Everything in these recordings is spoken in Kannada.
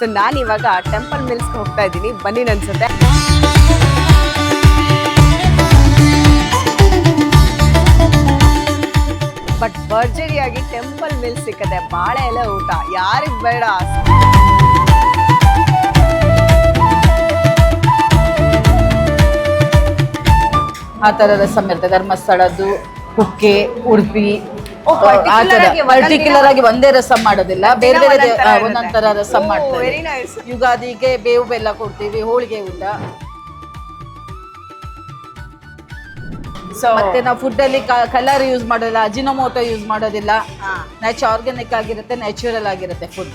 ಸೊ ನಾನು ಇವಾಗ ಟೆಂಪಲ್ ಮಿಲ್ಸ್ಗೆ ಹೋಗ್ತಾ ಇದ್ದೀನಿ. ಬನ್ನಿ ಅನ್ಸುತ್ತೆ ಬಟ್ ಭರ್ಜರಿಯಾಗಿ ಟೆಂಪಲ್ ಮಿಲ್ಸ್ ಸಿಕ್ಕದೆ. ಬಾಳೆ ಎಲೆ ಊಟ. ಯಾರಿಗ ಬೇಡ? ಆ ಥರ ರಸಮ್ ಇರುತ್ತೆ ಧರ್ಮಸ್ಥಳದ್ದು, ಕುಕ್ಕೆ, ಉಡುಪಿ ಪರ್ಟಿಕ್ಯುಲರ್ ಆಗಿ ಒಂದೇ ರಸಂ ಮಾಡೋದಿಲ್ಲ. ಬೇರೆ ಬೇರೆ ಒಂದೊಂದ್ ರಸಂ ಮಾಡ್ತಾರೆ ಯುಗಾದಿಗೆ ಬೇವು ಬೆಲ್ಲ ಕೊಡ್ತೀವಿ ಹೋಳಿಗೆ ಊಟ ಸೊ ಮತ್ತೆ ನಾವು ಫುಡ್ ಅಲ್ಲಿ ಕಲರ್ ಯೂಸ್ ಮಾಡೋದಿಲ್ಲ ಅಜಿನೋಮೋಟೋ ಯೂಸ್ ಮಾಡೋದಿಲ್ಲ. ನ್ಯಾಚು ಆರ್ಗ್ಯಾನಿಕ್ ಆಗಿರುತ್ತೆ ನ್ಯಾಚುರಲ್ ಆಗಿರುತ್ತೆ ಫುಡ್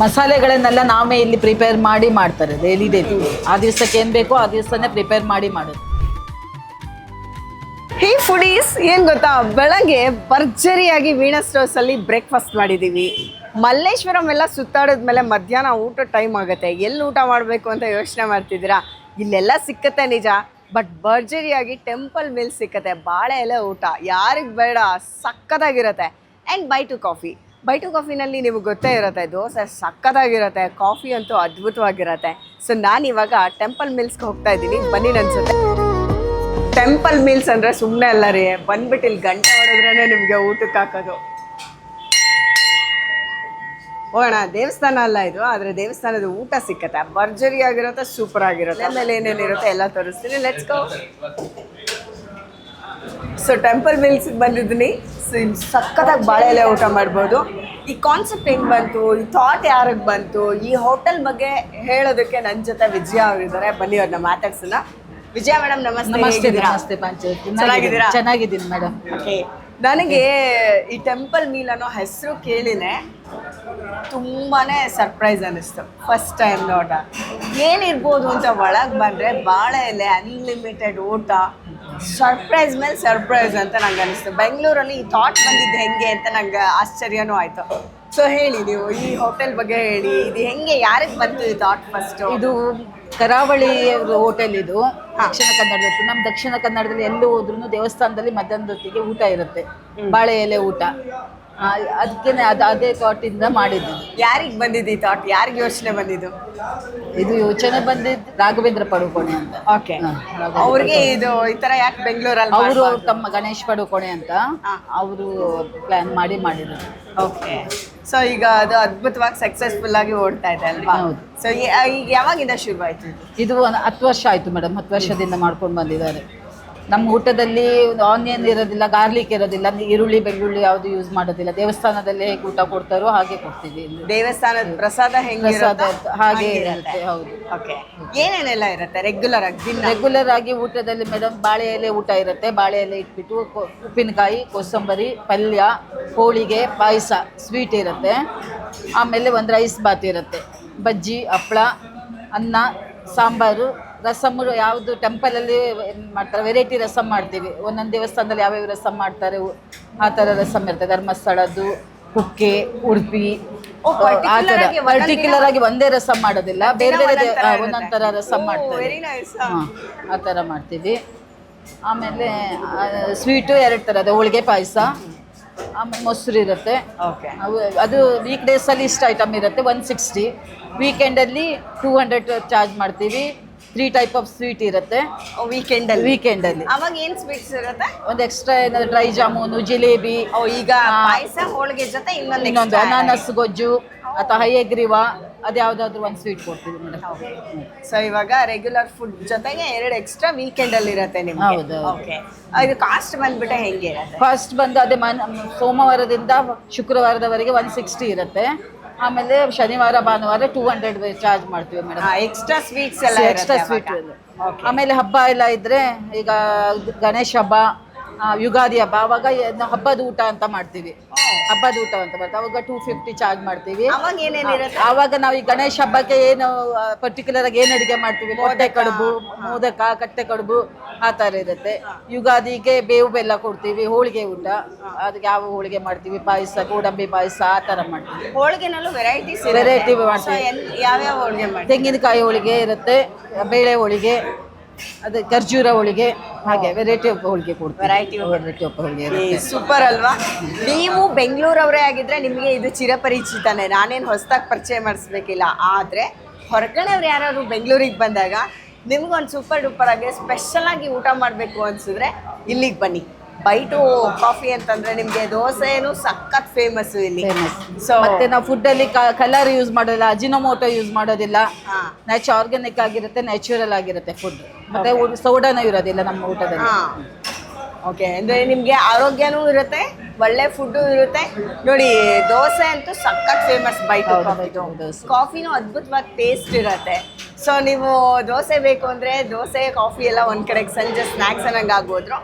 ಮಸಾಲೆಗಳನ್ನೆಲ್ಲ ನಾವೇ ಇಲ್ಲಿ ಪ್ರಿಪೇರ್ ಮಾಡಿ ಮಾಡ್ತಾರೆ ಡೈಲಿ ಡೈಲಿ ಆ ದಿವಸಕ್ಕೆ ಏನ್ ಬೇಕೋ ಆ ದಿವಸನೇ ಪ್ರಿಪೇರ್ ಮಾಡಿ ಮಾಡೋದು. ಹೇ ಫುಡೀಸ್ ಏನು ಗೊತ್ತಾ? ಬೆಳಗ್ಗೆ ಭರ್ಜರಿಯಾಗಿ ವೀಣಾ ಸ್ಟೋರ್ಸ್ ಅಲ್ಲಿ ಬ್ರೇಕ್ಫಾಸ್ಟ್ ಮಾಡಿದೀವಿ. ಮಲ್ಲೇಶ್ವರಂ ಎಲ್ಲ ಸುತ್ತಾಡಿದ್ಮೇಲೆ ಮಧ್ಯಾಹ್ನ ಊಟ ಟೈಮ್ ಆಗುತ್ತೆ. ಎಲ್ಲಿ ಊಟ ಮಾಡಬೇಕು ಅಂತ ಯೋಚನೆ ಮಾಡ್ತಿದ್ದೀರಾ? ಇಲ್ಲೆಲ್ಲ ಸಿಕ್ಕತ್ತೆ ನಿಜ. ಬಟ್ ಭರ್ಜರಿಯಾಗಿ ಟೆಂಪಲ್ ಮಿಲ್ ಸಿಕ್ಕತ್ತೆ, ಬಾಳೆ ಎಲೆ ಊಟ. ಯಾರಿಗೆ ಬೇಡ, ಸಕ್ಕತ್ತಾಗಿರುತ್ತೆ. And by two coffee by two ಕಾಫಿನಲ್ಲಿ ನಿಮಗೆ ಗೊತ್ತೇ ಇರುತ್ತೆ, ದೋಸೆ ಸಕ್ಕತ್ತಾಗಿರುತ್ತೆ ಕಾಫಿ ಅಂತೂ ಅದ್ಭುತವಾಗಿರುತ್ತೆ. ಸೊ ನಾನು ಇವಾಗ ಟೆಂಪಲ್ ಮಿಲ್ಸ್ಗೆ ಹೋಗ್ತಾ ಇದ್ದೀನಿ. ಬನ್ನಿ ಅನ್ಸುತ್ತೆ ಟೆಂಪಲ್ ಮೀಲ್ಸ್ ಅಂದ್ರೆ ಸುಮ್ಮನೆ ಅಲ್ಲ ರೀ. ಬಂದ್ಬಿಟ್ಟು ಇಲ್ಲಿ ಗಂಟೆ ಹೊಡೆದ್ರೇ ನಿಮಗೆ ಊಟಕ್ಕೆ ಹಾಕೋದು. ಹೋಗೋಣ ದೇವಸ್ಥಾನ ಅಲ್ಲ ಇದು ಆದ್ರೆ ದೇವಸ್ಥಾನದ ಊಟ ಸಿಕ್ಕತ್ತೆ. ಭರ್ಜರಿ ಆಗಿರುತ್ತೆ ಸೂಪರ್ ಆಗಿರುತ್ತೆ. ಆಮೇಲೆ ಏನೇನಿರುತ್ತೆ ಎಲ್ಲ ತೋರಿಸ್ತೀನಿ. Let's go so temple meals ಬಂದಿದ್ದೀನಿ. ಸಖತ್ತಾಗಿ ಬಾಳೆ ಎಲೆ ಊಟ ಮಾಡ್ಬೋದು. ಈ ಕಾನ್ಸೆಪ್ಟ್ ಹೆಂಗೆ ಬಂತು? ಈ ಥಾಟ್ ಯಾರಿಗೆ ಬಂತು? ಈ ಹೋಟೆಲ್ ಬಗ್ಗೆ ಹೇಳೋದಕ್ಕೆ ನನ್ನ ಜೊತೆ ವಿಜಯ ಅವರಿದ್ದಾರೆ. ಬನ್ನಿ ಅವ್ರನ್ನ ಮಾತಾಡ್ಸೋಣ. ವಿಜಯ ಮೇಡಮ್ ನಮಸ್ತೆ ನಮಸ್ತೆ ಹೇಗಿದ್ದೀರಾ? ನಮಸ್ತೆ ಪಂಚಾಯತ್ ಚೆನ್ನಾಗಿದ್ದೀರಾ? ಚೆನ್ನಾಗಿದ್ದೀನಿ ಮೇಡಮ್. Okay. ನನಗೆ ಈ ಟೆಂಪಲ್ ಮೀಲ್ ಅನ್ನೋ ಹೆಸರು ಕೇಳಿನೆ ತುಂಬಾನೇ ಸರ್ಪ್ರೈಸ್ ಅನಿಸ್ತು ಫಸ್ಟ್ ಟೈಮ್ ನೋಟ ಏನಿರ್ಬೋದು ಅಂತ ಒಳಗೆ ಬಂದರೆ ಬಾಳೆ ಎಲೆ ಅನ್ಲಿಮಿಟೆಡ್ ಊಟ ಸರ್ಪ್ರೈಸ್ ಮೇಲೆ ಸರ್ಪ್ರೈಸ್ ಅಂತ ನಂಗೆ ಅನಿಸ್ತು ಬೆಂಗಳೂರಲ್ಲಿ ಈ ಥಾಟ್ ಬಂದಿದ್ದು ಹೆಂಗೆ ಅಂತ ನಂಗೆ ಆಶ್ಚರ್ಯನೂ ಆಯಿತು. ಸೊ ಹೇಳಿ ನೀವು ಈ ಹೋಟೆಲ್ ಬಗ್ಗೆ ಹೇಳಿ ಇದು ಹೆಂಗೆ ಯಾರಿಗೆ ಬಂತು ಈ ಥಾಟ್ ಫಸ್ಟು ಇದು ಕರಾವಳಿ ಹೋಟೆಲ್ ಇದು ದಕ್ಷಿಣ ಕನ್ನಡದ ನಮ್ಮ ದಕ್ಷಿಣ ಕನ್ನಡದಲ್ಲಿ ಎಲ್ಲೂ ಹೋದ್ರೂ ದೇವಸ್ಥಾನದಲ್ಲಿ ಮಧ್ಯಾಹ್ನದ ಹೊತ್ತಿಗೆ ಊಟ ಇರುತ್ತೆ. ಬಾಳೆ ಎಲೆ ಊಟ. ಅದಕ್ಕೆ ಅದು ಅದೇ ಥಾಟಿಂದ ಮಾಡಿದ್ದು. ಯಾರಿಗೆ ಬಂದಿದ್ದು ಈ ಥಾಟ್ ಯಾರಿಗೆ ಯೋಚನೆ ಬಂದಿದ್ದು? ಇದು ಯೋಚನೆ ಬಂದಿದ್ದು ರಾಘವೇಂದ್ರ ಪಡುಕೋಣೆ ಅಂತ. ಓಕೆ ಅವ್ರಿಗೆ ಇದು ಈ ತರ ಯಾಕೆ ಬೆಂಗಳೂರಲ್ಲಿ ಅವರು ತಮ್ಮ ಗಣೇಶ್ ಪಡುಕೋಣೆ ಅಂತ ಅವರು ಪ್ಲಾನ್ ಮಾಡಿ ಮಾಡಿದ್ರು. ಓಕೆ ಸೊ ಈಗ ಅದು ಅದ್ಭುತವಾಗಿ ಸಕ್ಸಸ್ಫುಲ್ ಆಗಿ ಓಡ್ತಾ ಇದೆ ಅಲ್ವಾ? ಹೌದು. ಸೊ ಈಗ ಯಾವಾಗಿಂದ ಶುರು ಆಯ್ತು ಇದು? ಇದು ಒಂದು ಹತ್ತು ವರ್ಷ ಆಯ್ತು ಮೇಡಮ್ ಹತ್ತು ವರ್ಷದಿಂದ ಮಾಡ್ಕೊಂಡು ಬಂದಿದ್ದಾರೆ. ನಮ್ಮ ಊಟದಲ್ಲಿ ಆನಿಯನ್ ಇರೋದಿಲ್ಲ ಗಾರ್ಲಿಕ್ ಇರೋದಿಲ್ಲ ಈರುಳ್ಳಿ ಬೆಳ್ಳುಳ್ಳಿ ಯಾವುದು ಯೂಸ್ ಮಾಡೋದಿಲ್ಲ. ದೇವಸ್ಥಾನದಲ್ಲಿ ಹೇಗೆ ಊಟ ಕೊಡ್ತಾರೋ ಹಾಗೆ ಕೊಡ್ತೀವಿ ಇಲ್ಲಿ. ದೇವಸ್ಥಾನದ ಪ್ರಸಾದ ಹೆಂಗೆ ಪ್ರಸಾದ ಹಾಗೆ ಇರುತ್ತೆ ಹೌದು. ಓಕೆ ಏನೇನೆಲ್ಲ ಇರುತ್ತೆ ರೆಗ್ಯುಲರ್ ಆಗಿ ದಿನ? ರೆಗ್ಯುಲರ್ ಆಗಿ ಊಟದಲ್ಲಿ ಮೇಡಮ್ ಬಾಳೆ ಎಲೆ ಊಟ ಇರುತ್ತೆ. ಬಾಳೆ ಎಲೆ ಇಟ್ಬಿಟ್ಟು ಕೊ- ಉಪ್ಪಿನಕಾಯಿ ಕೋಸಂಬರಿ ಪಲ್ಯ ಹೋಳಿಗೆ ಪಾಯಸ ಸ್ವೀಟ್ ಇರುತ್ತೆ. ಆಮೇಲೆ ಒಂದು ರೈಸ್ ಬಾತ್ ಇರುತ್ತೆ. ಬಜ್ಜಿ ಹಪ್ಪಳ ಅನ್ನ ಸಾಂಬಾರು ರಸಮ್ಮು ಯಾವುದು ಟೆಂಪಲಲ್ಲಿ ಅಲ್ಲಿ ಮಾಡ್ತಾರೆ? ವೆರೈಟಿ ರಸಮ್ ಮಾಡ್ತೀವಿ. ಒಂದೊಂದು ದೇವಸ್ಥಾನದಲ್ಲಿ ಯಾವ್ಯಾವ ರಸಮ್ ಮಾಡ್ತಾರೆ? ಆ ಥರ ರಸಮ್ ಇರುತ್ತೆ. ಧರ್ಮಸ್ಥಳದ್ದು ಕುಕ್ಕೆ ಉಡುಪಿ. ಆ ಥರ. ಪರ್ಟಿಕ್ಯುಲರ್ ಆಗಿ ಒಂದೇ ರಸಮ್ ಮಾಡೋದಿಲ್ಲ. ಬೇರೆ ಬೇರೆ ಒಂದೊಂದ್ ಥರ ಥರ ರಸಮ್ ಮಾಡ್ತಾರೆ. ಹಾಂ ಆ ಥರ ಮಾಡ್ತೀವಿ. ಆಮೇಲೆ ಸ್ವೀಟು ಎರಡು ಥರದ ಹೋಳಿಗೆ ಪಾಯಸ ಆಮೇಲೆ ಮೊಸರು ಇರುತ್ತೆ. ಓಕೆ ಅವು- ಅದು ವೀಕ್ ಡೇಸಲ್ಲಿ ಇಷ್ಟು ಐಟಮ್ ಇರುತ್ತೆ. ಒನ್ ಸಿಕ್ಸ್ಟಿ ವೀಕೆಂಡಲ್ಲಿ ಟೂ ಹಂಡ್ರೆಡ್ ಚಾರ್ಜ್ ಮಾಡ್ತೀವಿ. ತ್ರೀ ಟೈಪ್ ಆಫ್ ಸ್ವೀಟ್ ಇರುತ್ತೆ. ವೀಕೆಂಡ್ ಅಲ್ಲಿ. ವೀಕೆಂಡ್ ಅಲ್ಲಿ. ಅವಾಗ ಏನ್ ಸ್ವೀಟ್ಸ್ ಇರುತ್ತೆ? ಒಂದು ಎಕ್ಸ್ಟ್ರಾ ಏನಾದ್ರು ಡ್ರೈ ಜಾಮೂನು ಜಿಲೇಬಿ ಓ ಈಗ ಪಾಯಸ ಹೋಳಿಗೆ ಜೊತೆ ಇನ್ನೊಂದು ಇನ್ನೊಂದು ಅನಾನಸ್ ಗೊಜ್ಜು ಅಥವಾ ಹೈಯಗ್ರೀವ ಅದು ಯಾವುದಾದ್ರೂ ಒಂದು ಸ್ವೀಟ್ ಕೊಡ್ತೀವಿ ಮೇಡಮ್ ಸೊ ಇವಾಗ ರೆಗ್ಯುಲರ್ ಫುಡ್ ಜೊತೆಗೆ ಎರಡು ಎಕ್ಸ್ಟ್ರಾ ವೀಕೆಂಡ್ ಅಲ್ಲಿ ಇರುತ್ತೆ ನಿಮ್ಗೆ. ಹೌದು. ಓಕೆ ಇದು ಕಾಸ್ಟ್ ಬಂದ್ಬಿಟ್ಟೆ ಹೆಂಗೆ ಫಸ್ಟ್ ಬಂದು ಅದೇ ಮನ್ ಸೋಮವಾರದಿಂದ ಶುಕ್ರವಾರದವರೆಗೆ ಒನ್ ಸಿಕ್ಸ್ಟಿ ಇರುತ್ತೆ. ಆಮೇಲೆ ಶನಿವಾರ ಭಾನುವಾರ ಟೂ ಹಂಡ್ರೆಡ್ ಚಾರ್ಜ್ ಮಾಡ್ತೀವಿ ಮೇಡಮ್ ಎಕ್ಸ್ಟ್ರಾ ಸ್ವೀಟ್ಸ್ ಎಲ್ಲ ಎಕ್ಸ್ಟ್ರಾ ಸ್ವೀಟ್ ಆಮೇಲೆ ಹಬ್ಬ ಎಲ್ಲ ಇದ್ರೆ ಈಗ ಗಣೇಶ ಹಬ್ಬ ಯುಗಾದಿ ಹಬ್ಬ. ಅವಾಗ ಹಬ್ಬದ ಊಟ ಅಂತ ಮಾಡ್ತೀವಿ. ಹಬ್ಬದ ಊಟ ಅಂತ ಮಾಡ್ತೀವಿ ಅವಾಗ ಟೂ ಫಿಫ್ಟಿ ಚಾರ್ಜ್ ಮಾಡ್ತೀವಿ. ಅವಾಗ ಏನೇನಿರುತ್ತೆ ಆವಾಗ ನಾವು ಈ ಗಣೇಶ ಹಬ್ಬಕ್ಕೆ ಏನು ಪರ್ಟಿಕ್ಯುಲರ್ ಆಗಿ ಏನು ಅಡುಗೆ ಮಾಡ್ತೀವಿ? ಮೊಟ್ಟೆ ಕಡುಬು ಮೋದಕ ಕಟ್ಟೆ ಕಡುಬು ಆ ಥರ ಇರುತ್ತೆ. ಯುಗಾದಿಗೆ ಬೇವು ಬೆಲ್ಲ ಕೊಡ್ತೀವಿ ಹೋಳಿಗೆ ಊಟ. ಅದಕ್ಕೆ ಯಾವ ಹೋಳಿಗೆ ಮಾಡ್ತೀವಿ? ಪಾಯಸ ಗೋಡಂಬಿ ಪಾಯಸ ಆ ಥರ ಮಾಡ್ತೀವಿ. ಹೋಳಿಗೆನಲ್ಲೂ ವೆರೈಟೀಸ್ ವೆರೈಟಿ ಮಾಡ್ತೀವಿ. ಯಾವ್ಯಾವ ಹೋಳಿಗೆ ಮಾಡಿ ತೆಂಗಿನಕಾಯಿ ಹೋಳಿಗೆ ಇರುತ್ತೆ ಬೇಳೆ ಹೋಳಿಗೆ ಅದು ಖರ್ಜೂರ ಹೋಳಿಗೆ ಹಾಗೆ ವೆರೈಟಿ ಆಫ್ ಹೋಳಿಗೆ ಕೊಡ್ತೀವಿ. Variety ವೆರೈಟಿ ಆಫ್ ಹೋಳಿಗೆ ಇರುತ್ತೆ. ಸೂಪರ್ ಅಲ್ವಾ? ನೀವು ಬೆಂಗಳೂರವರೇ ಆಗಿದ್ರೆ ನಿಮಗೆ ಇದು ಚಿರಪರಿಚಿತನೇ. ನಾನೇನು ಹೊಸದಾಗಿ ಪರಿಚಯ ಮಾಡಿಸ್ಬೇಕಿಲ್ಲ. ಆದರೆ ಹೊರಗಡೆಯವ್ರು ಯಾರಾದ್ರು ಬೆಂಗಳೂರಿಗೆ ಬಂದಾಗ ನಿಮ್ಗೊಂದು ಸೂಪರ್ ಡೂಪರ್ ಆಗಿ ಸ್ಪೆಷಲ್ ಆಗಿ ಊಟ ಮಾಡಬೇಕು ಅನ್ಸಿದ್ರೆ ಇಲ್ಲಿಗೆ ಬನ್ನಿ. ಬೈಟು ಕಾಫಿ ಅಂತಂದ್ರೆ ನಿಮಗೆ ದೋಸೆನು ಸಖತ್ ಫೇಮಸ್ ಇಲ್ಲಿ. ಸೊ ಮತ್ತೆ ನಾವು ಫುಡ್ ಅಲ್ಲಿ ಕಲರ್ ಯೂಸ್ ಮಾಡೋದಿಲ್ಲ ಅಜಿನೋಮೋಟೋ ಯೂಸ್ ಮಾಡೋದಿಲ್ಲ. ನ್ಯಾಚು ಆರ್ಗ್ಯಾನಿಕ್ ಆಗಿರುತ್ತೆ ನ್ಯಾಚುರಲ್ ಆಗಿರುತ್ತೆ ಫುಡ್ ಮತ್ತೆ ಸೋಡಾನ ಇರೋದಿಲ್ಲ ನಮ್ಮ ಊಟದಲ್ಲಿ. ಓಕೆ ಅಂದ್ರೆ ನಿಮ್ಗೆ ಆರೋಗ್ಯನೂ ಇರುತ್ತೆ ಒಳ್ಳೆ ಫುಡ್ಡು ಇರುತ್ತೆ. ನೋಡಿ ದೋಸೆ ಅಂತೂ ಸಖತ್ ಫೇಮಸ್ ಬೈಟ್. ಕಾಫಿನೂ ಅದ್ಭುತವಾಗಿ ಟೇಸ್ಟ್ ಇರುತ್ತೆ. ಸೊ ನೀವು ದೋಸೆ ಬೇಕು ಅಂದರೆ ದೋಸೆ, ಕಾಫಿ ಎಲ್ಲ ಒಂದು ಕಡೆಗೆ ಸಂಜೆ ಸ್ನ್ಯಾಕ್ಸ್ ಅನ್ನಂಗೆ ಆಗ್ಬೋದ್ರು.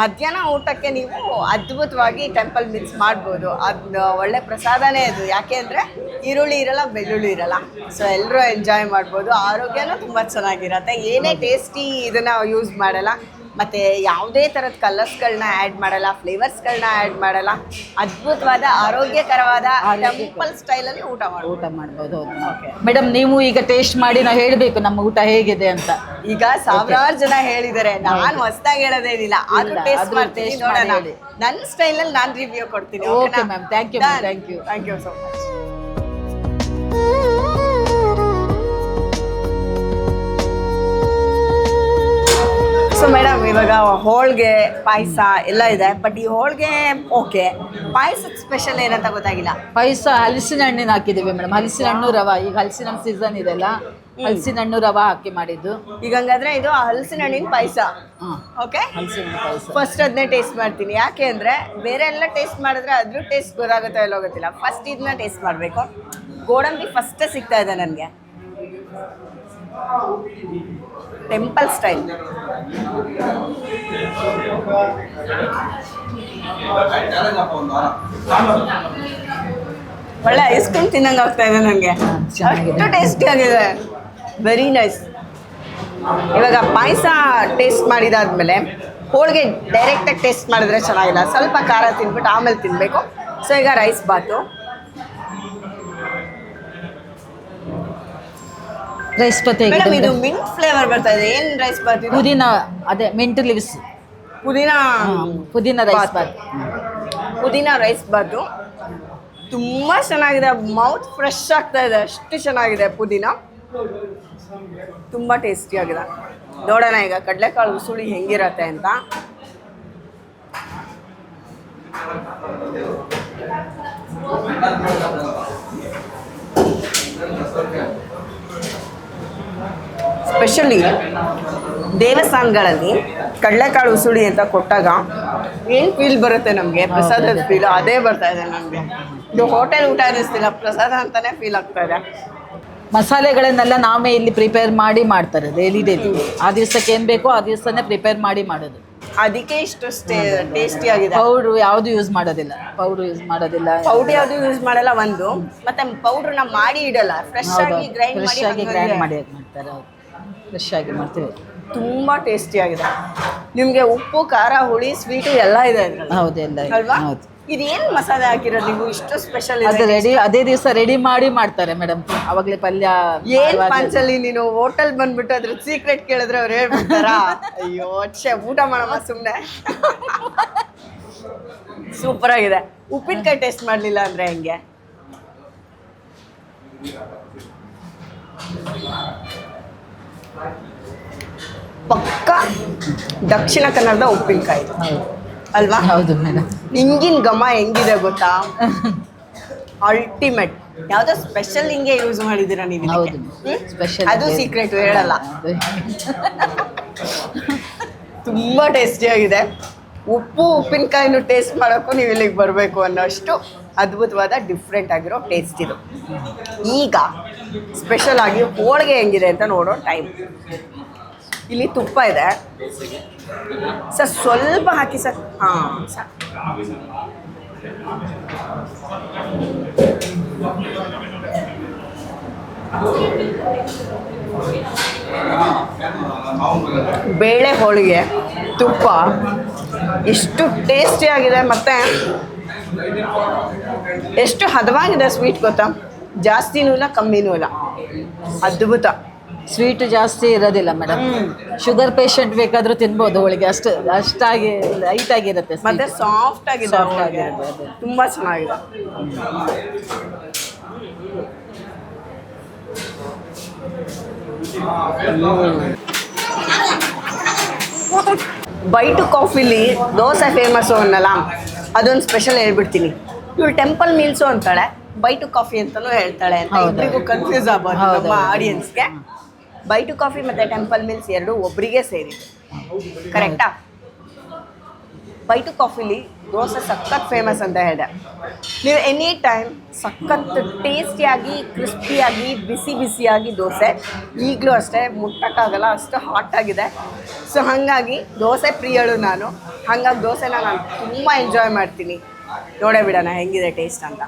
ಮಧ್ಯಾಹ್ನ ಊಟಕ್ಕೆ ನೀವು ಅದ್ಭುತವಾಗಿ ಟೆಂಪಲ್ ಮಿಕ್ಸ್ ಮಾಡ್ಬೋದು. ಅದು ಒಳ್ಳೆ ಪ್ರಸಾದನೇ ಅದು. ಯಾಕೆ ಅಂದರೆ ಈರುಳ್ಳಿ ಇರಲ್ಲ, ಬೆಳ್ಳುಳ್ಳಿ ಇರಲ್ಲ. ಸೊ ಎಲ್ಲರೂ ಎಂಜಾಯ್ ಮಾಡ್ಬೋದು. ಆರೋಗ್ಯನೂ ತುಂಬ ಚೆನ್ನಾಗಿರುತ್ತೆ. ಏನೇ ಟೇಸ್ಟಿ ಇದನ್ನು ಯೂಸ್ ಮಾಡಲ್ಲ. ಮತ್ತು ಯಾವುದೇ ಥರದ ಕಲರ್ಸ್ಗಳನ್ನ ಆ್ಯಡ್ ಮಾಡಲ್ಲ ಫ್ಲೇವರ್ಸ್ಗಳನ್ನ ಆ್ಯಡ್ ಮಾಡಲ್ಲ. ಅದ್ಭುತವಾದ ಆರೋಗ್ಯಕರವಾದ ಟೆಂಪಲ್ ಸ್ಟೈಲಲ್ಲಿ ಊಟ ಮಾಡಿ ಊಟ ಮಾಡ್ಬೋದು ಮೇಡಮ್ ನೀವು ಈಗ ಟೇಸ್ಟ್ ಮಾಡಿ ನಾವು ಹೇಳಬೇಕು ನಮ್ಮ ಊಟ ಹೇಗಿದೆ ಅಂತ. ಈಗ ಸಾವಿರಾರು ಜನ ಹೇಳಿದ್ದಾರೆ. ನಾನು ಹೊಸದಾಗಿ ಹೇಳೋದೇನಿಲ್ಲ ಆದ್ರೂ ಟೇಸ್ಟ್ ಮಾಡ್ತೀನಿ ಮಾಡಿ ನೋಡೋಣ. ನನ್ನ ಸ್ಟೈಲಲ್ಲಿ ನಾನು ರಿವ್ಯೂ ಕೊಡ್ತೀನಿ okay ma'am thank you thank you. Thank you so much so madam ಇವಾಗ ಹೋಳ್ಗೆ ಪಾಯಸ ಎಲ್ಲ ಇದೆ ಬಟ್ ಈ ಹೋಳ್ಗೆ ಓಕೆ ಪಾಯಸದ ಸ್ಪೆಷಲ್ ಏನಂತ ಗೊತ್ತಾಗಿಲ್ಲ? ಪಾಯಸ ಹಲಸಿನ ಹಣ್ಣಿನ ಹಾಕಿದ್ದೀವಿ ಮೇಡಮ್. ಹಲಸಿನ ಹಣ್ಣು ರವ ಈಗ ಹಲಸಿನ ಹಣ್ಣು ಸೀಸನ್ ಇದೆಲ್ಲ ಹಲಸಿನ ಹಣ್ಣು ರವ ಹಾಕಿ ಮಾಡಿದ್ದು. ಈಗ ಹಂಗಾದ್ರೆ ಇದು ಹಲಸಿನ ಹಣ್ಣಿನ ಪಾಯಸ. ಹಾಂ. ಓಕೆ ಹಲಸಿನ ಹಣ್ಣು ಪಾಯಸ. ಫಸ್ಟ್ ಅದನ್ನೇ ಟೇಸ್ಟ್ ಮಾಡ್ತೀನಿ. ಯಾಕೆ ಅಂದ್ರೆ ಬೇರೆ ಎಲ್ಲ ಟೇಸ್ಟ್ ಮಾಡಿದ್ರೆ ಅದ್ರ ಟೇಸ್ಟ್ ಗೊತ್ತಾಗುತ್ತೋ ಎಲ್ಲೋ ಗೊತ್ತಿಲ್ಲ. ಫಸ್ಟ್ ಇದನ್ನ ಟೇಸ್ಟ್ ಮಾಡಬೇಕು. ಗೋಡಂಬಿ ಫಸ್ಟ್ ಸಿಗ್ತಾ ಇದೆ ನನಗೆ. Temple style. ಒಳ್ಳೆ ಐಸ್ ಕ್ರೀಮ್ ತಿನ್ನಂಗೆ ಆಗ್ತಾ ಇದೆ ನನಗೆ. ಅಷ್ಟು ಟೇಸ್ಟಿ ಆಗಿದೆ. ವೆರಿ ನೈಸ್ ಇವಾಗ ಪಾಯಸ ಟೇಸ್ಟ್ ಮಾಡಿದಾದ್ಮೇಲೆ ಹೋಳಿಗೆ ಡೈರೆಕ್ಟಾಗಿ ಟೇಸ್ಟ್ ಮಾಡಿದ್ರೆ ಚೆನ್ನಾಗಿಲ್ಲ. ಸ್ವಲ್ಪ ಖಾರ ತಿನ್ಬಿಟ್ಟು ಆಮೇಲೆ ತಿನ್ನಬೇಕು ಸೊ ಈಗ ರೈಸ್ ಬಾತು. ರೈಸ್ ಪತ್ತೆ ಮೇಡಮ್ ಇದು ಮಿಂಟ್ ಫ್ಲೇವರ್ ಬರ್ತಾ ಇದೆ. ಏನು ರೈಸ್ ಬಾತ್ ಇದು? ಪುದೀನ ಅದೇ ಮಿಂಟ್ ಲಿವ್ಸ್ ಪುದೀನ ಪುದೀನ ರೈಸ್ ಬಾತ್. ಪುದೀನ ರೈಸ್ ಬಾತು ತುಂಬ ಚೆನ್ನಾಗಿದೆ. ಮೌತ್ ಫ್ರೆಶ್ ಆಗ್ತಾ ಇದೆ. ಅಷ್ಟು ಚೆನ್ನಾಗಿದೆ ಪುದೀನ. ತುಂಬ ಟೇಸ್ಟಿಯಾಗಿದೆ ನೋಡೋಣ ಈಗ ಕಡಲೆಕಾಳು ಉಸುಳಿ ಹೆಂಗಿರತ್ತೆ ಅಂತ. ಸ್ಪೆಷಲಿ ದೇವಸ್ಥಾನಗಳಲ್ಲಿ ಕಡಲೆಕಾಳು ಉಸುಳಿ ಅಂತ ಕೊಟ್ಟಾಗ ಏನು ಫೀಲ್ ಬರುತ್ತೆ ನಮಗೆ? ಪ್ರಸಾದದ ಫೀಲ್ ಅದೇ ಬರ್ತಾ ಇದೆ ನಮಗೆ. ಇದು ಹೋಟೆಲ್ ಊಟ ಅನ್ನಿಸ್ತಿಲ್ಲ ಪ್ರಸಾದ ಅಂತಾನೆ ಫೀಲ್ ಆಗ್ತಾ ಇದೆ. ಮಸಾಲೆಗಳನ್ನೆಲ್ಲ ನಾವೇ ಇಲ್ಲಿ ಪ್ರಿಪೇರ್ ಮಾಡಿ ಮಾಡ್ತಾರೆ ಡೈಲಿ ಡೈಲಿ ಆ ದಿವಸಕ್ಕೆ ಏನು ಬೇಕೋ ಆ ದಿವಸನೇ ಪ್ರಿಪೇರ್ ಮಾಡಿ ಮಾಡೋದು. ಅದಕ್ಕೆ ಇಷ್ಟು ಟೇಸ್ಟಿ ಆಗಿದೆ. ಪೌಡ್ರು ಯಾವುದು ಯೂಸ್ ಮಾಡೋದಿಲ್ಲ. ಪೌಡ್ರು ಯೂಸ್ ಮಾಡೋದಿಲ್ಲ. ಪೌಡರ್ ಯಾವುದು ಯೂಸ್ ಮಾಡಲ್ಲ ಒಂದು. ಮತ್ತೆ ಪೌಡ್ರನ್ನ ಮಾಡಿ ಇಡಲ್ಲ. ಫ್ರೆಶ್ ಆಗಿ ಗ್ರೈಂಡ್ ಮಾಡಿ ಗ್ರೈಂಡ್ ಮಾಡಿ ಮಾಡ್ತಾರೆ. ಫ್ರೆಶ್ ಆಗಿ ಮಾಡ್ತೀವಿ. ತುಂಬಾ ಟೇಸ್ಟಿಯಾಗಿದೆ ನಿಮಗೆ ನಿಮ್ಗೆ ಉಪ್ಪು ಖಾರ ಹುಳಿ ಸ್ವೀಟು ಎಲ್ಲ ಇದೆ ಅದ್ರಲ್ಲಿ ಹೌದು ಎಲ್ಲ ಇದೆ. ಅಲ್ವಾ? ಹೌದು. ಇದೇನ್ ಮಸಾಲೆ ಹಾಕಿರೋದು? ನೀವು ಇಷ್ಟು ಸ್ಪೆಷಲ್ ಅದು ರೆಡಿ ಅದೇ ದಿವಸ ರೆಡಿ ಮಾಡಿ ಮಾಡ್ತಾರೆ ಮೇಡಮ್ ಅವಾಗಲೇ ಪಲ್ಯ ಏನ್ ಮಾಡುವಾಗ. ಪಾಂಚಲಿ ನೀನು ಹೋಟೆಲ್ ಬಂದ್ಬಿಟ್ಟು ಅದ್ರ ಸೀಕ್ರೆಟ್ ಕೇಳಿದ್ರೆ ಅವ್ರು ಹೇಳ್ಬಿಡ್ತಾರಾ? ಅಯ್ಯೋ ಛೆ ಊಟ ಮಾಡಮ್ಮ ಸುಮ್ಮನೆ ಸೂಪರ್ ಆಗಿದೆ. ಉಪ್ಪಿನಕಾಯಿ ಟೇಸ್ಟ್ ಮಾಡ್ಲಿಲ್ಲ ಅಂದ್ರೆ ಹೆಂಗೆ? ಪಕ್ಕ ದಕ್ಷಿಣ ಕನ್ನಡದ ಉಪ್ಪಿನಕಾಯಿ. ಅಲ್ವಾ? ಹೌದು ಮೇಡಮ್ ಹಿಂಗಿನ ಘಮ ಹೆಂಗಿದೆ ಗೊತ್ತಾ? ಅಲ್ಟಿಮೇಟ್ ಯಾವ್ದೋ ಸ್ಪೆಷಲ್ ಹಿಂಗೆ ಯೂಸ್ ಮಾಡಿದ್ದೀರಾ ನೀವು ಹೌದು ಸ್ಪೆಷಲ್ ಅದು ಸೀಕ್ರೆಟ್ ಹೇಳಲ್ಲ. ತುಂಬಾ ಟೇಸ್ಟಿ ಆಗಿದೆ. ಉಪ್ಪು ಉಪ್ಪಿನಕಾಯಿನ ಟೇಸ್ಟ್ ಮಾಡೋಕ್ಕೂ ನೀವು ಇಲ್ಲಿಗೆ ಬರಬೇಕು ಅನ್ನೋಷ್ಟು ಅದ್ಭುತವಾದ ಡಿಫ್ರೆಂಟ್ ಆಗಿರೋ ಟೇಸ್ಟ್ ಇದು. ಈಗ ಸ್ಪೆಷಲ್ ಆಗಿ ಹೋಳಿಗೆ ಹೆಂಗಿದೆ ಅಂತ ನೋಡೋ ಟೈಮ್ ಇಲ್ಲಿ ತುಪ್ಪ ಇದೆ. ಸರ್, ಸ್ವಲ್ಪ ಹಾಕಿ ಸರ್. ಹಾಂ, ಸರ್. ಬೇಳೆ ಹೋಳಿಗೆ, ತುಪ್ಪ ಎಷ್ಟು ಟೇಸ್ಟಿ ಆಗಿದೆ. ಮತ್ತು, ಎಷ್ಟು ಹದವಾಗಿದೆ ಸ್ವೀಟ್ ಗೊತ್ತಾ? ಜಾಸ್ತಿನೂ ಇಲ್ಲ ಕಮ್ಮಿನೂ ಇಲ್ಲ. ಅದ್ಭುತ. ಸ್ವೀಟ್ ಜಾಸ್ತಿ ಇರೋದಿಲ್ಲ ಮೇಡಮ್ ಶುಗರ್ ಪೇಷಂಟ್ ಬೇಕಾದ್ರೂ ತಿನ್ಬೋದು ಹೋಳಿಗೆ. ಅಷ್ಟು ಅಷ್ಟಾಗಿ ಲೈಟ್ ಆಗಿರುತ್ತೆ. ಮತ್ತೆ ಸಾಫ್ಟ್ ಆಗಿದೆ ಸಾಫ್ಟ್ ಹೋಳಿಗೆ. ತುಂಬಾ ಚೆನ್ನಾಗಿದೆ. ಬೈಟು ಕಾಫಿಲಿ ದೋಸೆ ಫೇಮಸ್ಸು ಅನ್ನಲ್ಲ. ಅದೊಂದು ಸ್ಪೆಷಲ್ ಹೇಳ್ಬಿಡ್ತೀನಿ. ಇವಳು ಟೆಂಪಲ್ ಮೀಲ್ಸು ಅಂತಾಳೆ. ಬೈಟು ಕಾಫಿ ಅಂತಲೂ ಹೇಳ್ತಾಳೆ ಅಂತ? ಇಬ್ಬರಿಗೂ ಕನ್ಫ್ಯೂಸ್ ಆಗ್ಬೋದು? ನಮ್ಮ ಆಡಿಯನ್ಸ್ಗೆ ಬೈಟು ಕಾಫಿ ಮತ್ತೆ ಟೆಂಪಲ್ ಮಿಲ್ಸ್ ಎರಡು ಒಬ್ಬರಿಗೆ ಸೇರಿದೆ. ಕರೆಕ್ಟಾ ಬೈ ಟು ಕಾಫಿಲಿ ದೋಸೆ ಸಖತ್ ಫೇಮಸ್ ಅಂತ ಹೇಳಿದೆ. ನೀವು ಎನಿ ಟೈಮ್ ಸಖತ್ ಟೇಸ್ಟಿಯಾಗಿ ಕ್ರಿಸ್ಪಿಯಾಗಿ ಬಿಸಿ ಬಿಸಿಯಾಗಿ ದೋಸೆ ಈಗಲೂ ಅಷ್ಟೇ ಮುಟ್ಟಕ್ಕಾಗಲ್ಲ ಅಷ್ಟು ಹಾಟ್ ಆಗಿದೆ. ಸೊ ಹಾಗಾಗಿ ದೋಸೆ ಪ್ರಿಯಳು ನಾನು. ಹಾಗಾಗಿ ದೋಸೆನ ನಾನು ತುಂಬ ಎಂಜಾಯ್ ಮಾಡ್ತೀನಿ. ನೋಡೇ ಬಿಡೋಣ ಹೆಂಗಿದೆ ಟೇಸ್ಟ್ ಅಂತ.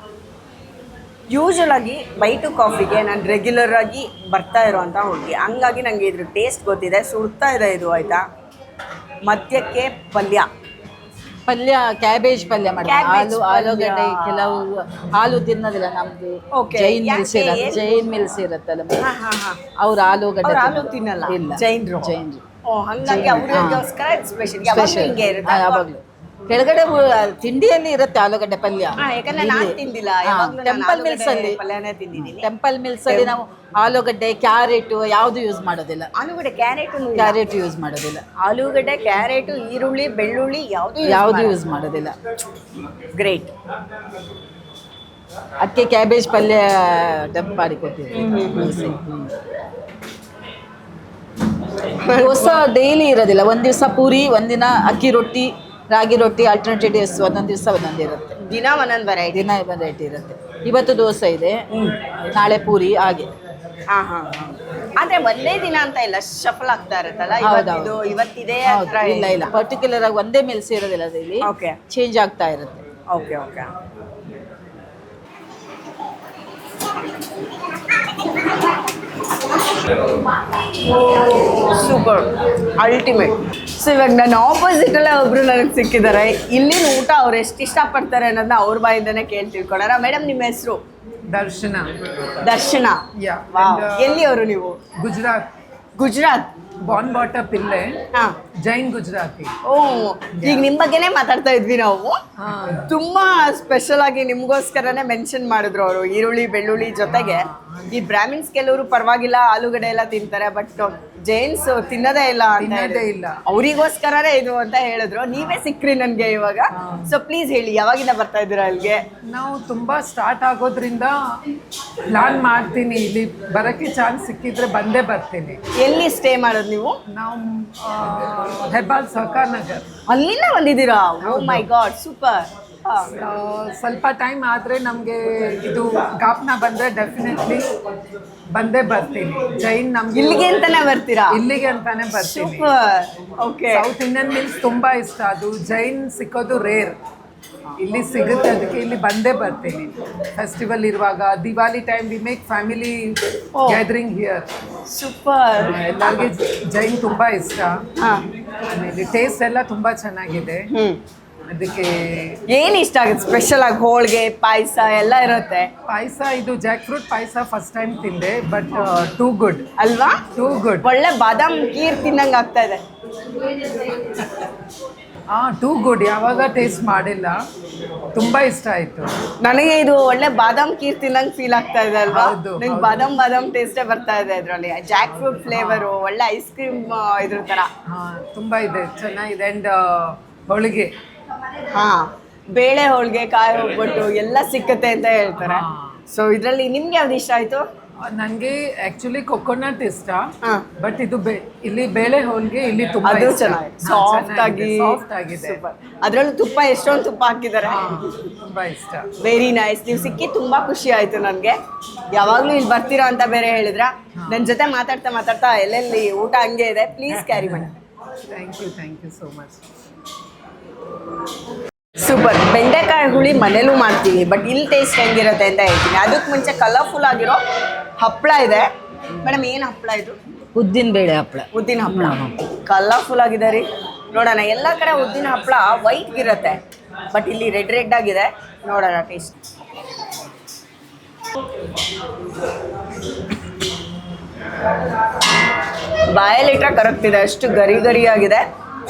ಯೂಶಲ್ ಆಗಿ ಬೈಟು ಕಾಫಿಗೆ ನಾನು ರೆಗ್ಯುಲರ್ ಆಗಿ ಬರ್ತಾ ಇರೋವಂಥ ಹುಡುಗಿ. ಹಂಗಾಗಿ ನನಗೆ ಇದ್ರ ಟೇಸ್ಟ್ ಗೊತ್ತಿದೆ ಸುಡ್ತಾ ಇದೆ ಇದು ಆಯಿತಾ? ಮಧ್ಯಕ್ಕೆ ಪಲ್ಯ. ಪಲ್ಯ ಕ್ಯಾಬೇಜ್ ಪಲ್ಯ ಮಾಡಿ Cabbage ಪಲ್ಯ. ಆಲೂಗಡ್ಡೆ ಕೆಲವು ಹಾಲು ತಿನ್ನೋದಿಲ್ಲ ನಮ್ದು. Okay. Jain meals Jain meals ಇರುತ್ತಲ್ಲ ಅವ್ರ ಹಾಂ ಹಾಂ ಅವ್ರು ಆಲೂಗಡ್ಡೆ ಅವ್ರು ಹಾಲು. ತಿನ್ನಲ್ಲ. ಇಲ್ಲ. ಜೈನ್ರು ಜೈನ್ರು ಓ ಹಂಗಾಗಿ ಅವ್ರಿಗೋಸ್ಕರ ಸ್ಪೆಷಲ್ ಯಾವಾಗಲೂ ಸ್ಪೆಷಲ್ ಹಿಂಗೆ ಇರುತ್ತೆ ಯಾವಾಗಲೂ ಕೆಳಗಡೆ ತಿಂಡಿಯಲ್ಲಿ ಇರುತ್ತೆ ಆಲೂಗಡ್ಡೆ ಪಲ್ಯ. ಹಾ, ಯಾಕಂದ್ರೆ ನಾನು ತಿಂದಿಲ್ಲ ಟೆಂಪಲ್ ಮಿಲ್ಸ್ ಅಲ್ಲಿ. ಪಲ್ಯನೇ ತಿಂದಿದ್ದೀನಿ. ಟೆಂಪಲ್ ಮಿಲ್ಸ್ ಅಲ್ಲಿ ನಾವು ಆಲೂಗಡ್ಡೆ ಕ್ಯಾರೆಟ್ ಯಾವುದು ಯೂಸ್ ಮಾಡೋದಿಲ್ಲ. ಆಲೂಗಡ್ಡೆ ಕ್ಯಾರೆಟ್ ಕ್ಯಾರೆಟ್ ಯೂಸ್ ಮಾಡೋದಿಲ್ಲ. ಆಲೂಗಡ್ಡೆ ಕ್ಯಾರೆಟ್ ಈರುಳ್ಳಿ ಬೆಳ್ಳುಳ್ಳಿ ಯಾವುದು ಯಾವುದು ಯೂಸ್ ಮಾಡೋದಿಲ್ಲ. ಗ್ರೇಟ್ ಅದಕ್ಕೆ ಕ್ಯಾಬೇಜ್ ಪಲ್ಯ ಡಬ್ ಮಾಡಿ ಕೊಡ್ತೀವಿ ದೋಸೆ ಡೈಲಿ ಇರೋದಿಲ್ಲ. ಒಂದ್ ದಿವಸ ಪೂರಿ ಒಂದಿನ ಅಕ್ಕಿ ರೊಟ್ಟಿ ರಾಗಿ ರೊಟ್ಟಿ ಆಲ್ಟರ್ನೇಟಿವ್ ಡೇಸ್ ಒಂದೊಂದು ದಿವಸ ಒಂದೊಂದು ಇರುತ್ತೆ. ದಿನ ಒಂದೊಂದು ವೆರೈಟಿ ದಿನ ವೆರೈಟಿ ಇರುತ್ತೆ. ಇವತ್ತು ದೋಸೆ ಇದೆ ನಾಳೆ ಪೂರಿ ಹಾಗೆ. ಹಾ ಹಾ ಹಾ. ಆದ್ರೆ ಒಂದೇ ದಿನ ಅಂತ ಇಲ್ಲ ಶಫಲ್ ಆಗ್ತಾ ಇರುತ್ತಲ್ಲ? ಇವತ್ತು ಇವತ್ತಿದು ಇವತ್ತಿದೆ ಹೌದು, ಇಲ್ಲ ಇಲ್ಲ. ಪರ್ಟಿಕ್ಯುಲರ್ ಆಗಿ ಒಂದೇ ಮಿಲ್ಸ್ ಇರೋದಿಲ್ಲ ಇಲ್ಲಿ ಓಕೆ ಚೇಂಜ್ ಆಗ್ತಾ ಇರುತ್ತೆ. Okay okay super ultimate so ಇವಾಗ ನನ್ನ ಆಪೋಸಿಟ್ ಅಲ್ಲೇ ಒಬ್ರು ನನಗೆ ಸಿಕ್ಕಿದ್ದಾರೆ. ಇಲ್ಲಿನ ಊಟ ಅವ್ರು ಎಷ್ಟು ಇಷ್ಟಪಡ್ತಾರೆ ಅನ್ನೋದನ್ನ ಅವ್ರ ಬಾಯಿಂದನೇ ಕೇಳಿ ತಿಳ್ಕೊಳಾರ ಮೇಡಮ್ ನಿಮ್ಮ ಹೆಸರು? ದರ್ಶನ. ದರ್ಶನ. Yeah, wow. and, uh, ಎಲ್ಲಿ ಅವರು ನೀವು? ಗುಜರಾತ್. ಗುಜರಾತ್. ಬಾನ್ ಬಾಟಪ್ ಪಿಲ್ಲೆ ಹಾ. ಜೈನ್ ಗುಜರಾತಿ. ಓ ಈಗ ನಿಮ್ಮ ಬಗ್ಗೆನೇ ಮಾತಾಡ್ತಾ ಇದ್ವಿ ನಾವು. ಹಾ. ತುಂಬಾ ಸ್ಪೆಷಲ್ ಆಗಿ ನಿಮ್ಗೋಸ್ಕರನೇ ಮೆನ್ಷನ್ ಮಾಡಿದ್ರು ಅವರು ಈರುಳ್ಳಿ ಬೆಳ್ಳುಳ್ಳಿ ಜೊತೆಗೆ. ಈ ಬ್ರಾಹ್ಮಿನ್ಸ್ ಕೆಲವರು ಪರವಾಗಿಲ್ಲ ಆಲೂಗಡ್ಡೆ ಎಲ್ಲ ತಿಂತಾರೆ ಬಟ್ ಜೈನ್ಸ್ ತಿನ್ನದೇ ಇಲ್ಲ ಅಂತ ತಿನ್ನೋದೇ ಇಲ್ಲ. ಅವರಿಗೋಸ್ಕರನೇ ಇದು ಅಂತ ಹೇಳಿದ್ರು. ನೀವೇ ಸಿಕ್ಕ್ರಿ ನನ್ಗೆ ಇವಾಗ. ಸೊ ಪ್ಲೀಸ್ ಹೇಳಿ ಯಾವಾಗಿಂದ ಬರ್ತಾ ಇದ್ದೀರಾ ಅಲ್ಲಿಗೆ ನಾವು ತುಂಬಾ ಸ್ಟಾರ್ಟ್ ಆಗೋದ್ರಿಂದ ಪ್ಲಾನ್ ಮಾಡ್ತೀನಿ. ಇಲ್ಲಿ ಬರಕ್ಕೆ ಚಾನ್ಸ್ ಸಿಕ್ಕಿದ್ರೆ ಬಂದೇ ಬರ್ತೀನಿ. ಎಲ್ಲಿ ಸ್ಟೇ ಮಾಡೋದು ನೀವು? ನಾವು ಹೆಬ್ಬಾಲ್ ಸಹಕಾರ್ ನಗರ್. ಅಲ್ಲಿಂದ ಬಂದಿದ್ದೀರಾ? ಓ ಮೈ ಗಾಡ್ ಸೂಪರ್ ಸ್ವಲ್ಪ ಟೈಮ್ ಆದರೆ ನಮಗೆ ಇದು ಕಾಪ್ನ ಬಂದರೆ ಡೆಫಿನೆಟ್ಲಿ ಬಂದೇ ಬರ್ತೀನಿ. ಜೈನ್ ನಮ್ಗೆ ಇಲ್ಲಿಗೆ ಅಂತಾನೆ ಬರ್ತೀರಾ? ಇಲ್ಲಿಗೆ ಅಂತಾನೆ ಬರ್ತೀನಿ. Super okay south Indian meals ತುಂಬ ಇಷ್ಟ. ಅದು ಜೈನ್ ಸಿಕ್ಕೋದು ರೇರ್ ಇಲ್ಲಿ ಸಿಗುತ್ತೆ ಅದಕ್ಕೆ ಇಲ್ಲಿ ಬಂದೇ ಬರ್ತೀನಿ. ಫೆಸ್ಟಿವಲ್ ಇರುವಾಗ Diwali time we make family. Gathering here super ಎಲ್ಲರಿಗೆ ಜೈನ್ ತುಂಬ ಇಷ್ಟ. ಆಮೇಲೆ ಟೇಸ್ಟ್ ಎಲ್ಲ ತುಂಬ ಚೆನ್ನಾಗಿದೆ. ಅದಕ್ಕೆ ಏನು ಇಷ್ಟ ಆಗುತ್ತೆ? ಸ್ಪೆಷಲ್ ಆಗಿ ಹೋಳಿಗೆ ಪಾಯಸ ಎಲ್ಲ ಇರುತ್ತೆ. ಪಾಯಸ ಇದು ಜಾಕ್ ಫ್ರೂಟ್ ಪಾಯಸ ಫಸ್ಟ್ ಟೈಮ್ ತಿಂದೆ ಬಟ್ ಟೂ ಗುಡ್ ಅಲ್ವಾ? ಟೂ ಗುಡ್ ಒಳ್ಳೆ ಬಾದಾಮ್ ಕೀರ್ ತಿನ್ನಂಗೆ ಆಗ್ತಾ ಇದೆ. ಆ ಟೂ ಗುಡ್ ಯಾವಾಗ ಟೇಸ್ಟ್ ಮಾಡಿಲ್ಲ. ತುಂಬಾ ಇಷ್ಟ ಆಯ್ತು. ನನಗೆ ಇದು ಒಳ್ಳೆ ಬಾದಾಮ್ ಕೀರ್ ತಿನ್ನಂಗ್ ಫೀಲ್ ಆಗ್ತಾ ಇದೆ ಅಲ್ವಾ? ಹೌದು, ನಂಗೆ ಹೌದು. ಬಾದಾಮ್ ಬಾದಾಮ್ ಟೇಸ್ಟೇ ಬರ್ತಾ ಇದೆ ಇದರಲ್ಲಿ ಜಾಕ್ ಫ್ರೂಟ್ ಫ್ಲೇವರು ಒಳ್ಳೆ ಐಸ್ ಕ್ರೀಮ್ ಇದ್ರ ತರ ಹಾ ತುಂಬಾ ಇದೆ. ಚೆನ್ನಾಗಿದೆ. ಅಂಡ್ ಹೋಳಿಗೆ. ಹಾ ಬೇಳೆ ಹೋಳ್ಗೆ ಕಾಯಿ ಹೋಗ್ಬಿಟ್ಟು ಎಲ್ಲ ಸಿಕ್ಕತ್ತೆ ಅಂತ ಹೇಳ್ತಾರೆ. ಸೊ ಇದ್ರಲ್ಲಿ ನಿಮ್ಗೆ ಯಾವ್ದು ಇಷ್ಟ ಆಯ್ತು? ನನಗೆ ಆಕ್ಚುಲಿ ಕೊಕೊನಟ್ ಇಷ್ಟ. ಬಟ್ ಇದು ಬೆ- ಇಲ್ಲಿ ಬೇಳೆ ಹೋಳಿಗೆ ಇಲ್ಲಿ ತುಂಬಾ ಅದು ಚೆನ್ನಾಗಿ ಸಾಫ್ಟ್ ಆಗಿ ಆಗಿದೆ. ಅದ್ರಲ್ಲೂ ತುಪ್ಪ ಎಷ್ಟೊಂದು ತುಪ್ಪ ಹಾಕಿದ್ದಾರೆ. ಹಾ, ತುಂಬಾ ಇಷ್ಟ. ವೆರಿ ನೈಸ್ ನೀವು ಸಿಕ್ಕಿ ತುಂಬಾ ಖುಷಿ ಆಯ್ತು ನನಗೆ. ಯಾವಾಗ್ಲೂ ಇಲ್ಲಿ ಬರ್ತೀರಾ ಅಂತ ಬೇರೆ ಹೇಳಿದ್ರ? ನನ್ನ ಜೊತೆ ಮಾತಾಡ್ತಾ ಮಾತಾಡ್ತಾ ಎಲ್ಲೆಲ್ಲಿ ಊಟ ಹಂಗೆ ಇದೆ ಪ್ಲೀಸ್ ಕ್ಯಾರಿ ಮಾಡಿ. Thank you thank you so much super. ಬೆಂಡೆಕಾಯಿ ಹುಳಿ ಮನೇಲೂ ಮಾಡ್ತೀವಿ ಬಟ್ ಇಲ್ಲಿ ಟೇಸ್ಟ್ ಹೆಂಗಿರುತ್ತೆ ಅಂತ ಹೇಳ್ತೀನಿ. ಅದಕ್ಕೆ ಮುಂಚೆ ಕಲರ್ಫುಲ್ ಆಗಿರೋ ಹಪ್ಪಳ ಇದೆ. ಮೇಡಮ್ ಏನು ಹಪ್ಪಳ ಇದು? ಉದ್ದಿನ ಬೇಳೆ ಹಪ್ಪಳ ಉದ್ದಿನ ಹಪ್ಪಳ ಕಲರ್ಫುಲ್ ಆಗಿದೆ ರೀ. ನೋಡೋಣ ಎಲ್ಲ ಕಡೆ ಉದ್ದಿನ ಹಪ್ಪಳ ವೈಟ್ ಇರುತ್ತೆ ಬಟ್ ಇಲ್ಲಿ ರೆಡ್ ರೆಡ್ ಆಗಿದೆ. ನೋಡೋಣ ಟೇಸ್ಟ್ ಬಾಯಲ್ಲಿಟ್ರೆ ಕರಗ್ತಿದೆ ಅಷ್ಟು ಗರಿ ಗರಿಯಾಗಿದೆ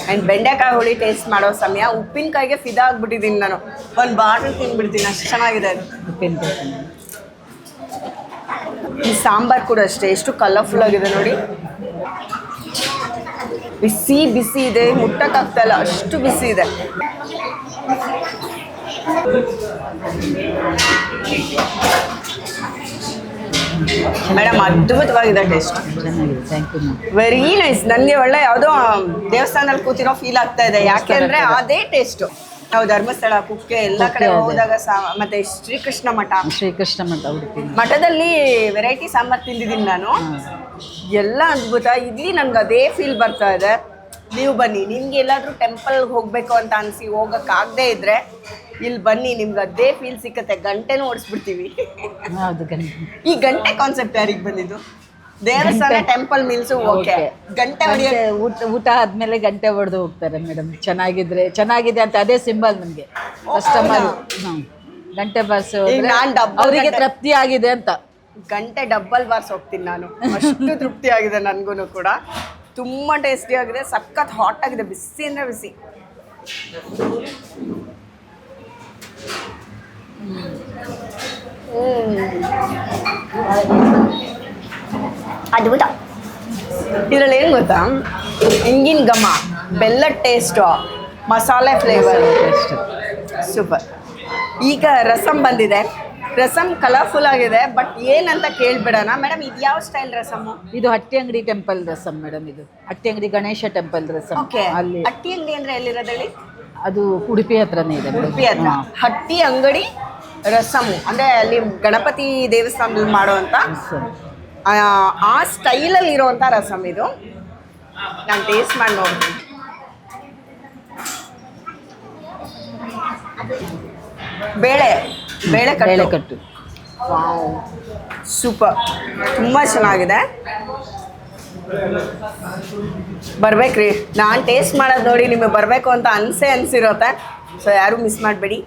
ಆ್ಯಂಡ್ ಬೆಂಡೆಕಾಯಿ ಹುಳಿ ಟೇಸ್ಟ್ ಮಾಡೋ ಸಮಯ, ಉಪ್ಪಿನಕಾಯಿಗೆ ಫಿದಾ ಆಗ್ಬಿಟ್ಟಿದ್ದೀನಿ ನಾನು. ಒಂದು ಬಾಟಲ್ ತಿಂದ್ಬಿಡ್ತೀನಿ ಅಷ್ಟು ಚೆನ್ನಾಗಿದೆ. ಅದು ಉಪ್ಪಿನಕಾಯಿ ಈ ಸಾಂಬಾರ್ ಕೂಡ ಅಷ್ಟೇ, ಎಷ್ಟು ಕಲರ್ಫುಲ್ ಆಗಿದೆ ನೋಡಿ. ಬಿಸಿ ಬಿಸಿ ಇದೆ ಮುಟ್ಟಕ್ಕಾಗ್ತಾ ಇಲ್ಲ, ಅಷ್ಟು ಬಿಸಿ ಇದೆ. ಮೇಡಮ್ ಅದ್ಭುತವಾಗಿದೆ ಟೇಸ್ಟ್. ವೆರಿ ನೈಸ್ ನನಗೆ ಒಳ್ಳೆ ಯಾವುದೋ ದೇವಸ್ಥಾನದಲ್ಲಿ ಕೂತಿರೋ ಫೀಲ್ ಆಗ್ತಾ ಇದೆ. ಯಾಕೆಂದ್ರೆ ಅದೇ ಟೇಸ್ಟು ನಾವು ಧರ್ಮಸ್ಥಳ ಕುಕ್ಕೆ ಎಲ್ಲ ಕಡೆ ಹೋದಾಗ ಸಾ ಮತ್ತೆ ಶ್ರೀಕೃಷ್ಣ ಮಠ. ಶ್ರೀಕೃಷ್ಣ ಮಠ ಉಡುಪಿ ಮಠದಲ್ಲಿ ವೆರೈಟಿ ಸಾಂಬಾರ್ ತಿಂದಿದ್ದೀನಿ ನಾನು. ಎಲ್ಲ ಅದ್ಭುತ. ಇಲ್ಲಿ ನನ್ಗೆ ಅದೇ ಫೀಲ್ ಬರ್ತಾ ಇದೆ. ನೀವು ಬನ್ನಿ. ನಿಮ್ಗೆ ಎಲ್ಲಾದ್ರೂ ಟೆಂಪಲ್ಗೆ ಹೋಗ್ಬೇಕು ಅಂತ ಅನ್ಸಿ ಹೋಗಕ್ಕಾಗದೇ ಇದ್ರೆ ಇಲ್ಲಿ ಬನ್ನಿ ನಿಮ್ಗೆ ಅದೇ ಫೀಲ್ ಸಿಕ್ಕತ್ತೆ. ಗಂಟೆನೂ ಓಡಿಸ್ಬಿಡ್ತೀವಿ. ಹೌದು ಗಂಟೆ. ಈ ಗಂಟೆ ಕಾನ್ಸೆಪ್ಟ್ ಯಾರಿಗೆ ಬಂದಿದ್ದು? ದೇವಸ್ಥಾನ ಟೆಂಪಲ್ ಮಿಲ್ಸು ಓಕೆ ಗಂಟೆ ಊಟ ಊಟ ಆದ್ಮೇಲೆ ಗಂಟೆ ಹೊಡೆದು ಹೋಗ್ತಾರೆ ಮೇಡಮ್. ಚೆನ್ನಾಗಿದ್ರೆ ಚೆನ್ನಾಗಿದೆ ಅಂತ ಅದೇ ಸಿಂಬಲ್ ನಮಗೆ. ಕಸ್ಟಮರ್ ಗಂಟೆ ಬಾರ್ಸ್ ಈಗ ನಾನ್ double ಅವರಿಗೆ ಗಂಟೆ- ತೃಪ್ತಿ ಆಗಿದೆ ಅಂತ. ಗಂಟೆ ಡಬ್ಬಲ್ ಬಾರ್ಸ್ ಹೋಗ್ತೀನಿ ನಾನು. ಅಷ್ಟು ತೃಪ್ತಿ ಆಗಿದೆ ನನಗೂ ಕೂಡ. ತುಂಬ ಟೇಸ್ಟಿ ಆಗಿದೆ ಸಖತ್ ಹಾಟ್ ಆಗಿದೆ ಬಿಸಿ ಅಂದರೆ ಬಿಸಿ. ಅದ್ಭುತ. ಇದರಲ್ಲಿ ಏನು ಗೊತ್ತಾ? ಹಿಂಗಿನ ಘಮ ಬೆಲ್ಲ ಟೇಸ್ಟು ಮಸಾಲೆ ಫ್ಲೇವರ್ ಸೂಪರ್ ಈಗ ರಸಮ್ ಬಂದಿದೆ. ರಸಮ್ ಕಲರ್ಫುಲ್ ಆಗಿದೆ ಬಟ್ ಏನಂತ ಕೇಳ್ಬಿಡೋಣ. ಮೇಡಮ್ ಇದು ಯಾವ ಸ್ಟೈಲ್ ರಸಮ್ಮು? ಇದು ಹಟ್ಟಿ ಅಂಗಡಿ ಟೆಂಪಲ್ ರಸಮ್ ಮೇಡಮ್ ಇದು. ಹಟ್ಟಿ ಅಂಗಡಿ ಗಣೇಶ ಟೆಂಪಲ್ ರಸಮ್ ಓಕೆ ಅಲ್ಲಿ ಹಟ್ಟಿ ಅಂಗಡಿ ಅಂದ್ರೆ ಎಲ್ಲಿರೋದಳ್ಳಿ ಅದು ಉಡುಪಿ ಹತ್ರನೇ ಇದೆ. ಉಡುಪಿ ಹತ್ರ. ಹಟ್ಟಿ ಅಂಗಡಿ ರಸಮು ಅಂದ್ರೆ ಅಲ್ಲಿ ಗಣಪತಿ ದೇವಸ್ಥಾನದಲ್ಲಿ ಮಾಡುವಂತ ಸರಿ. ಆ, ಸ್ಟೈಲಲ್ಲಿ ಇರುವಂತ ರಸಮ್ ಇದು. ನಾನು ಟೇಸ್ಟ್ ಮಾಡಿ ನೋಡ್ತೀನಿ. ಬೇಳೆ ಬೇಳೆ ಬೇಳೆ ಕಟ್ಟು ಕಟ್ಟು ಸೂಪರ್. ತುಂಬ ಚೆನ್ನಾಗಿದೆ. ಬರ್ಬೇಕ್ರಿ ನಾನು ಟೇಸ್ಟ್ ಮಾಡೋದು ನೋಡಿ ನಿಮಗೆ ಬರಬೇಕು ಅಂತ ಅನಿಸೇ ಅನಿಸಿರುತ್ತೆ. ಸೊ ಯಾರು ಮಿಸ್ ಮಾಡಬೇಡಿ.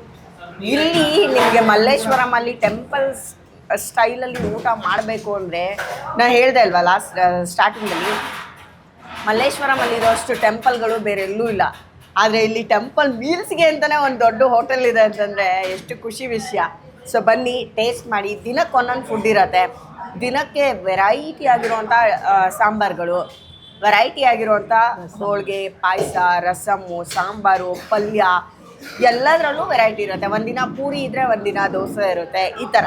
ಇಲ್ಲಿ ನಿಮಗೆ ಮಲ್ಲೇಶ್ವರಂ ಅಲ್ಲಿ ಟೆಂಪಲ್ಸ್ ಸ್ಟೈಲಲ್ಲಿ ಊಟ ಮಾಡಬೇಕು ಅಂದರೆ ನಾನು ಹೇಳ್ದೆ ಅಲ್ವಾ ಲಾಸ್ಟ್ ಸ್ಟಾರ್ಟಿಂಗಲ್ಲಿ ಮಲ್ಲೇಶ್ವರಂ ಅಷ್ಟು ಟೆಂಪಲ್ಗಳು ಬೇರೆ ಎಲ್ಲೂ ಇಲ್ಲ. ಆದರೆ ಇಲ್ಲಿ ಟೆಂಪಲ್ ಮೀಲ್ಸ್ಗೆ ಅಂತಲೇ ಒಂದು ದೊಡ್ಡ ಹೋಟೆಲ್ ಇದೆ ಅಂತಂದರೆ ಎಷ್ಟು ಖುಷಿ ವಿಷಯ. ಸೊ ಬನ್ನಿ ಟೇಸ್ಟ್ ಮಾಡಿ. ದಿನಕ್ಕೆ ಒಂದೊಂದು ಫುಡ್ ಇರತ್ತೆ. ದಿನಕ್ಕೆ ವೆರೈಟಿ ಆಗಿರುವಂಥ ಸಾಂಬಾರುಗಳು. ವೆರೈಟಿ ಆಗಿರುವಂಥ ಹೋಳಿಗೆ, ಪಾಯಸ ರಸಮ್ಮು ಸಾಂಬಾರು, ಪಲ್ಯ, ಎಲ್ಲದರಲ್ಲೂ ವೆರೈಟಿ ಇರುತ್ತೆ. ಒಂದಿನ ಪೂರಿ ಇದ್ದರೆ ಒಂದಿನ ದೋಸೆ ಇರುತ್ತೆ. ಈ ಥರ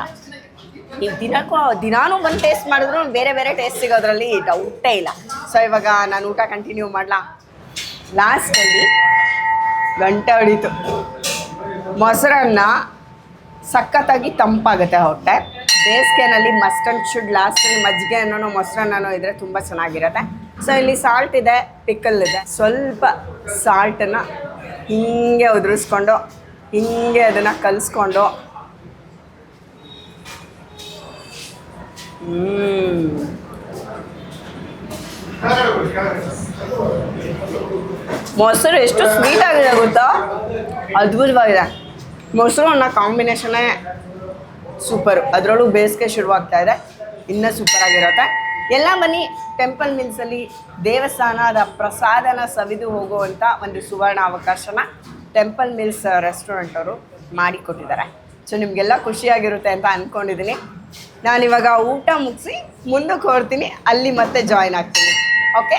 ನೀವು ದಿನಕ್ಕೂ ದಿನಾನು ಬಂದು ಟೇಸ್ಟ್ ಮಾಡಿದ್ರು, ಬೇರೆ ಬೇರೆ ಟೇಸ್ಟ್ ಸಿಗೋದ್ರಲ್ಲಿ ಡೌಟೇ ಇಲ್ಲ. ಸೊ ಇವಾಗ ನಾನು ಊಟ ಕಂಟಿನ್ಯೂ ಮಾಡಲಾ? ಲಾಸ್ಟಲ್ಲಿ ಗಂಟೆ ಹೊಡೀತು. ಮೊಸರನ್ನ ಸಖತ್ತಾಗಿ ತಂಪಾಗುತ್ತೆ ಹೊಟ್ಟೆ. ಬೇಸಿಗೆನಲ್ಲಿ ಮಸ್ಟ್ ಅಂಡ್ ಶುಡ್ ಲಾಸ್ಟಲ್ಲಿ ಮಜ್ಜಿಗೆ ಅನ್ನೋ ಮೊಸರನ್ನೋ ಇದ್ರೆ ತುಂಬ ಚೆನ್ನಾಗಿರುತ್ತೆ. ಸೊ ಇಲ್ಲಿ ಸಾಲ್ಟ್ ಇದೆ ಪಿಕಲ್ ಇದೆ. ಸ್ವಲ್ಪ ಸಾಲ್ಟನ್ನು ಹಿಂಗೆ ಉದುರಿಸ್ಕೊಂಡು, ಹಿಂಗೆ ಅದನ್ನು ಕಲಿಸ್ಕೊಂಡು ಮೊಸರು ಎಷ್ಟು ಸ್ವೀಟ್ ಆಗಿದೆ ಗೊತ್ತಾ? ಅದ್ಭುತವಾಗಿದೆ. ಮೊಸರು ಅನ್ನೋ ಕಾಂಬಿನೇಷನ್ನೇ ಸೂಪರ್ ಅದರಲ್ಲೂ ಬೇಸಿಗೆ ಶುರುವಾಗ್ತಾ ಇದೆ. ಇನ್ನೂ ಸೂಪರ್ ಆಗಿರುತ್ತೆ. ಎಲ್ಲ ಬನ್ನಿ ಟೆಂಪಲ್ ಮಿಲ್ಸಲ್ಲಿ ದೇವಸ್ಥಾನದ ಪ್ರಸಾದನ ಸವಿದು ಹೋಗುವಂಥ ಒಂದು ಸುವರ್ಣ ಅವಕಾಶನ ಟೆಂಪಲ್ ಮಿಲ್ಸ್ ರೆಸ್ಟೋರೆಂಟ್ ಅವರು ಮಾಡಿಕೊಟ್ಟಿದ್ದಾರೆ. ಸೊ ನಿಮಗೆಲ್ಲ ಖುಷಿಯಾಗಿರುತ್ತೆ ಅಂತ ಅಂದ್ಕೊಂಡಿದ್ದೀನಿ ನಾನಿವಾಗ ಊಟ ಮುಗಿಸಿ ಮುಂದಕ್ಕೆ ಹೋಗ್ತೀನಿ ಅಲ್ಲಿ ಮತ್ತೆ ಜಾಯ್ನ್ ಆಗ್ತೀನಿ. ಓಕೆ